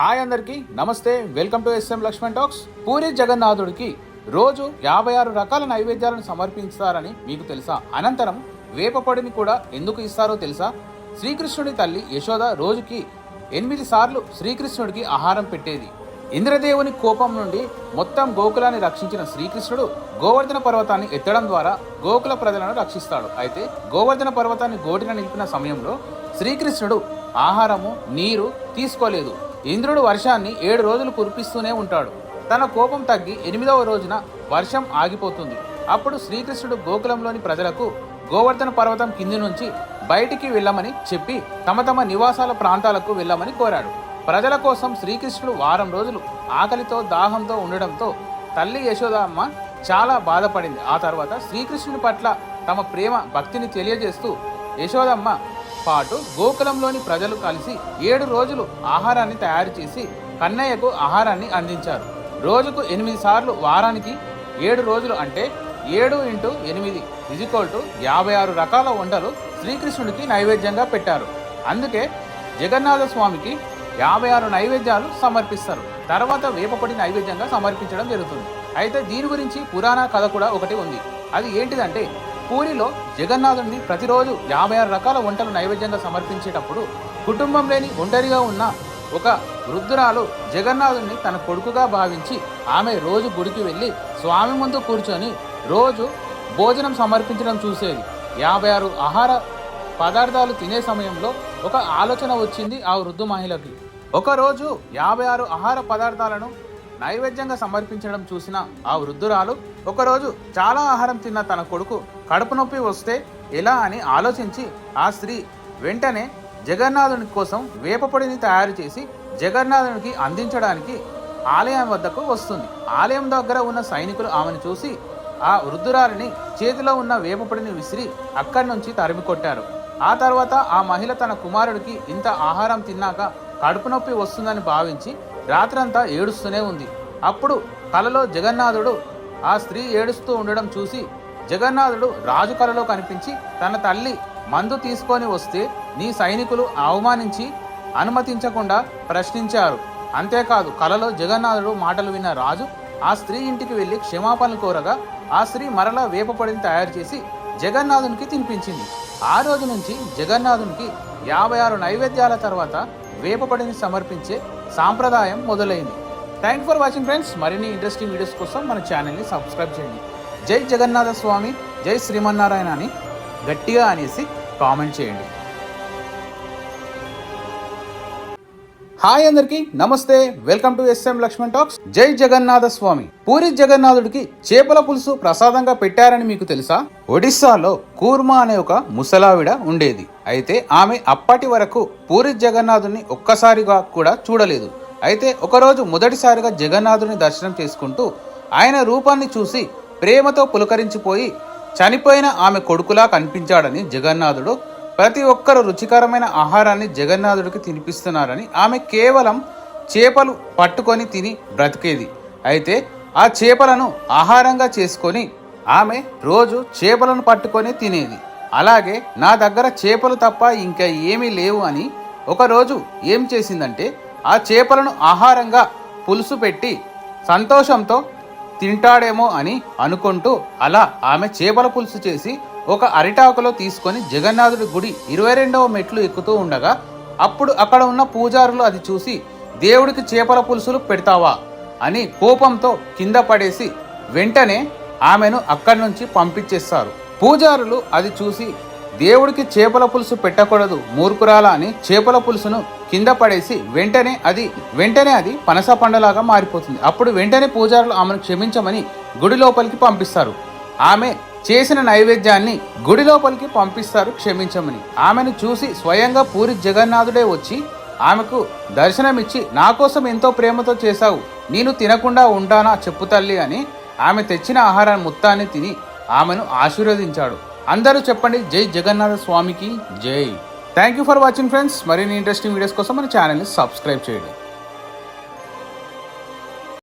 Hi అందరికి నమస్తే welcome to SM Lakshman talks. Puri జగన్నాథుడికి రోజు యాభై ఆరు రకాల నైవేద్యాలను సమర్పిస్తారని మీకు తెలుసా? అనంతరం వేపపొడిని కూడా ఎందుకు ఇస్తారో తెలుసా? శ్రీకృష్ణుడి తల్లి యశోద రోజుకి ఎనిమిది సార్లు శ్రీకృష్ణుడికి ఆహారం పెట్టేది. ఇంద్రదేవుని కోపం నుండి మొత్తం గోకులాన్ని రక్షించిన శ్రీకృష్ణుడు గోవర్ధన పర్వతాన్ని ఎత్తడం ద్వారా గోకుల ప్రజలను రక్షిస్తాడు. అయితే గోవర్ధన పర్వతాన్ని గోటిన నిలిపిన సమయంలో శ్రీకృష్ణుడు ఆహారము నీరు తీసుకోలేదు. ఇంద్రుడు వర్షాన్ని ఏడు రోజులు కురిపిస్తూనే ఉంటాడు. తన కోపం తగ్గి ఎనిమిదవ రోజున వర్షం ఆగిపోతుంది. అప్పుడు శ్రీకృష్ణుడు గోకులంలోని ప్రజలకు గోవర్ధన పర్వతం కింది నుంచి బయటికి వెళ్ళమని చెప్పి తమ తమ నివాసాల ప్రాంతాలకు వెళ్ళమని కోరాడు. ప్రజల కోసం శ్రీకృష్ణుడు వారం రోజులు ఆకలితో దాహంతో ఉండడంతో తల్లి యశోదమ్మ చాలా బాధపడింది. ఆ తర్వాత శ్రీకృష్ణుని పట్ల తమ ప్రేమ భక్తిని తెలియజేస్తూ యశోదమ్మ పాటు గోకులంలోని ప్రజలు కలిసి ఏడు రోజులు ఆహారాన్ని తయారు చేసి కన్నయ్యకు ఆహారాన్ని అందించారు. రోజుకు ఎనిమిది సార్లు వారానికి ఏడు రోజులు అంటే ఏడు ఇంటూ ఎనిమిది ఇజికోల్ టు యాభై ఆరు రకాల వంటలు శ్రీకృష్ణుడికి నైవేద్యంగా పెట్టారు. అందుకే జగన్నాథ స్వామికి యాభై ఆరు నైవేద్యాలు సమర్పిస్తారు. తర్వాత వేపపొడి నైవేద్యంగా సమర్పించడం జరుగుతుంది. అయితే దీని గురించి పురాణ కథ కూడా ఒకటి ఉంది. అది ఏంటిదంటే పూరిలో జగన్నాథుడిని ప్రతిరోజు యాభై ఆరు రకాల వంటలు నైవేద్యంగా సమర్పించేటప్పుడు కుటుంబం లేని ఒంటరిగా ఉన్న ఒక వృద్ధురాలు జగన్నాథుడిని తన కొడుకుగా భావించి ఆమె రోజు గుడికి వెళ్ళి స్వామి ముందు కూర్చొని రోజు భోజనం సమర్పించడం చూసేది. యాభై ఆరు ఆహార పదార్థాలు తినే సమయంలో ఒక ఆలోచన వచ్చింది ఆ వృద్ధు మహిళకి. ఒకరోజు యాభై ఆరు ఆహార పదార్థాలను నైవేద్యంగా సమర్పించడం చూసిన ఆ వృద్ధురాలు ఒకరోజు చాలా ఆహారం తిన్న తన కొడుకు కడుపు నొప్పి వస్తే ఎలా అని ఆలోచించి ఆ స్త్రీ వెంటనే జగన్నాథుని కోసం వేపపొడిని తయారు చేసి జగన్నాథునికి అందించడానికి ఆలయం వద్దకు వస్తుంది. ఆలయం దగ్గర ఉన్న సైనికులు ఆమెను చూసి ఆ వృద్ధురాలిని చేతిలో ఉన్న వేపపొడిని విసిరి అక్కడి నుంచి తరిమి కొట్టారు. ఆ తర్వాత ఆ మహిళ తన కుమారుడికి ఇంత ఆహారం తిన్నాక కడుపు నొప్పి వస్తుందని భావించి రాత్రంతా ఏడుస్తూనే ఉంది. అప్పుడు కలలో జగన్నాథుడు ఆ స్త్రీ ఏడుస్తూ ఉండడం చూసి జగన్నాథుడు రాజు కలలో కనిపించి తన తల్లి మందు తీసుకొని వస్తే నీ సైనికులు అవమానించి అనుమతించకుండా ప్రశ్నించారు. అంతేకాదు కలలో జగన్నాథుడు మాటలు విన్న రాజు ఆ స్త్రీ ఇంటికి వెళ్ళి క్షమాపణలు కోరగా ఆ స్త్రీ మరలా వేపపొడిని తయారు చేసి జగన్నాథునికి తినిపించింది. ఆ రోజు నుంచి జగన్నాథునికి యాభై ఆరు నైవేద్యాల తర్వాత వేపపడిని సమర్పించే సాంప్రదాయం మొదలైంది. థ్యాంక్ ఫర్ వాచింగ్ ఫ్రెండ్స్ మరిన్ని ఇంట్రెస్టింగ్ వీడియోస్ కోసం మన ఛానల్ని సబ్స్క్రైబ్ చేయండి. జై జగన్నాథ స్వామి జై శ్రీమన్నారాయణ అని గట్టిగా అనేసి కామెంట్ చేయండి. హాయ్ అందరికి నమస్తే. Welcome to SM Lakshman talks జై జగన్నాథ స్వామి. పూరి జగన్నాథుడికి చేపల పులుసు ప్రసాదంగా పెట్టారని మీకు తెలుసా? ఒడిస్సాలో కూర్మా అనే ఒక ముసలావిడ ఉండేది. అయితే ఆమె అప్పటి వరకు పూరి జగన్నాథుని ఒక్కసారిగా కూడా చూడలేదు. అయితే ఒకరోజు మొదటిసారిగా జగన్నాథుని దర్శనం చేసుకుంటూ ఆయన రూపాన్ని చూసి ప్రేమతో పులకరించిపోయి చనిపోయిన ఆమె కొడుకులా కనిపించాడని జగన్నాథుడు ప్రతి ఒక్కరు రుచికరమైన ఆహారాన్ని జగన్నాథుడికి తినిపిస్తున్నారని ఆమె కేవలం చేపలు పట్టుకొని తిని బ్రతికేది. అయితే ఆ చేపలను ఆహారంగా చేసుకొని ఆమె రోజు చేపలను పట్టుకొని తినేది. అలాగే నా దగ్గర చేపలు తప్ప ఇంకా ఏమీ లేవు అని ఒకరోజు ఏం చేసిందంటే ఆ చేపలను ఆహారంగా పులుసు పెట్టి సంతోషంతో తింటాడేమో అని అనుకుంటూ అలా ఆమె చేపల పులుసు చేసి ఒక అరిటాకులో తీసుకొని జగన్నాథుడి గుడి ఇరవై రెండవ మెట్లు ఎక్కుతూ ఉండగా అప్పుడు అక్కడ ఉన్న పూజారులు అది చూసి దేవుడికి చేపల పులుసులు పెడతావా? అని కోపంతో కింద పడేసి వెంటనే ఆమెను అక్కడి నుంచి పంపించేస్తారు. పూజారులు అది చూసి దేవుడికి చేపల పులుసు పెట్టకూడదు మూర్ఖురాల అని చేపల పులుసును కింద పడేసి వెంటనే అది వెంటనే అది పనస పండలాగా మారిపోతుంది. అప్పుడు వెంటనే పూజారులు ఆమెను క్షమించమని గుడి లోపలికి పంపిస్తారు. ఆమె చేసిన నైవేద్యాన్ని గుడి లోపలికి పంపిస్తారు క్షమించమని. ఆమెను చూసి స్వయంగా పూరి జగన్నాథుడే వచ్చి ఆమెకు దర్శనమిచ్చి నా కోసం ఎంతో ప్రేమతో చేశావు. నేను తినకుండా ఉంటానా చెప్పు తల్లి అని ఆమె తెచ్చిన ఆహారాన్ని మొత్తాన్ని తిని ఆమెను ఆశీర్వదించాడు. అందరూ చెప్పండి జై జగన్నాథ స్వామికి జై. Thank you for watching friends మరిన్ని ఇంట్రెస్టింగ్ వీడియోస్ కోసం మన ఛానల్ని సబ్స్క్రైబ్ చేయండి.